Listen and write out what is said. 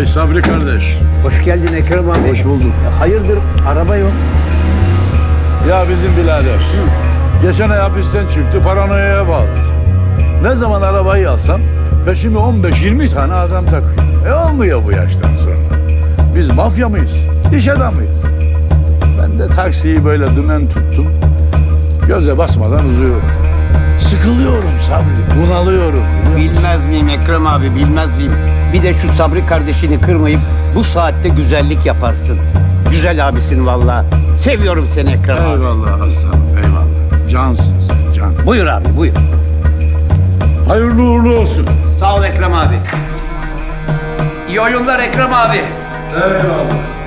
Vay Sabri kardeş. Hoş geldin Ekrem abi. Hoş bulduk. Ya hayırdır araba yok. Ya bizim birader. Geçen ay hapisten çıktı paranoyaya bağladı. Ne zaman arabayı alsam peşime 15-20 tane adam takıyor. E olmuyor bu yaştan sonra. Biz mafya mıyız? İş adamıyız. Ben de taksiyi böyle dümen tuttum. Göze basmadan uzuyorum. Sıkılıyorum Sabri, bunalıyorum. Bilmez miyim Ekrem abi bilmez miyim? Bir de şu Sabri kardeşini kırmayıp bu saatte güzellik yaparsın. Güzel abisin vallahi. Seviyorum seni Ekrem abi. Eyvallah aslanım, eyvallah. Cansın sen, can. Buyur abi buyur. Hayırlı uğurlu olsun. Sağ ol Ekrem abi. İyi oyunlar Ekrem abi. Eyvallah.